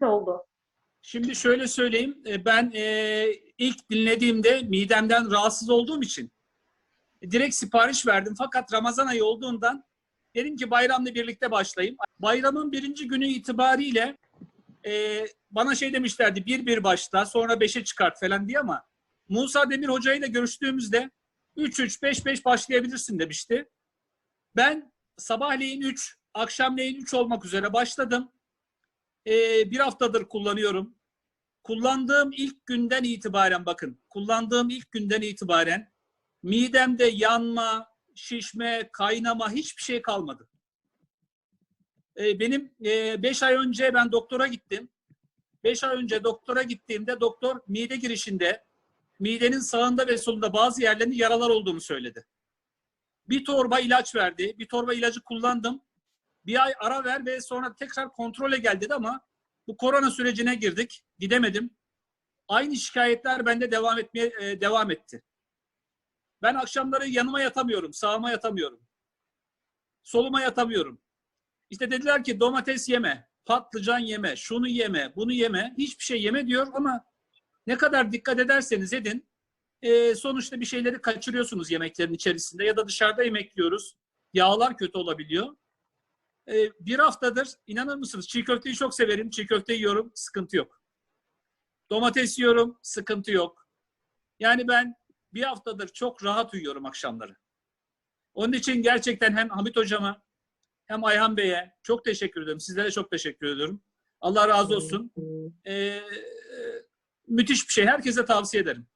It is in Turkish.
oldu. Şimdi şöyle söyleyeyim. e, Ben e, ilk dinlediğimde midemden rahatsız olduğum için e, direkt sipariş verdim. Fakat Ramazan ayı olduğundan dedim ki bayramla birlikte başlayayım. Bayramın birinci günü itibariyle e, bana şey demişlerdi bir bir başla sonra beşe çıkart falan diye ama Musa Demir Hoca ile görüştüğümüzde 3-3-5-5 başlayabilirsin demişti. Ben sabahleyin 3, akşamleyin 3 olmak üzere başladım. Ee, bir haftadır kullanıyorum. Kullandığım ilk günden itibaren bakın, kullandığım ilk günden itibaren midemde yanma, şişme, kaynama hiçbir şey kalmadı. Ee, benim 5 ay önce ben doktora gittim. 5 ay önce doktora gittiğimde doktor mide girişinde midenin sağında ve solunda bazı yerlerinde yaralar olduğunu söyledi. Bir torba ilaç verdi. Bir torba ilacı kullandım. Bir ay ara ver ve sonra tekrar kontrole gel dedi ama bu korona sürecine girdik. Gidemedim. Aynı şikayetler bende devam etmeye e, devam etti. Ben akşamları yanıma yatamıyorum, sağıma yatamıyorum. Soluma yatamıyorum. İşte dediler ki domates yeme, patlıcan yeme, şunu yeme, bunu yeme, hiçbir şey yeme diyor ama ne kadar dikkat ederseniz edin e, sonuçta bir şeyleri kaçırıyorsunuz yemeklerin içerisinde ya da dışarıda yemek yiyoruz. Yağlar kötü olabiliyor. E, bir haftadır inanır mısınız çiğ köfteyi çok severim. Çiğ köfte yiyorum, sıkıntı yok. Domates yiyorum, sıkıntı yok. Yani ben bir haftadır çok rahat uyuyorum akşamları. Onun için gerçekten hem Hamit Hocama hem Ayhan Bey'e çok teşekkür ederim. Sizlere çok teşekkür ediyorum. Allah razı olsun. E, e, müthiş bir şey. Herkese tavsiye ederim.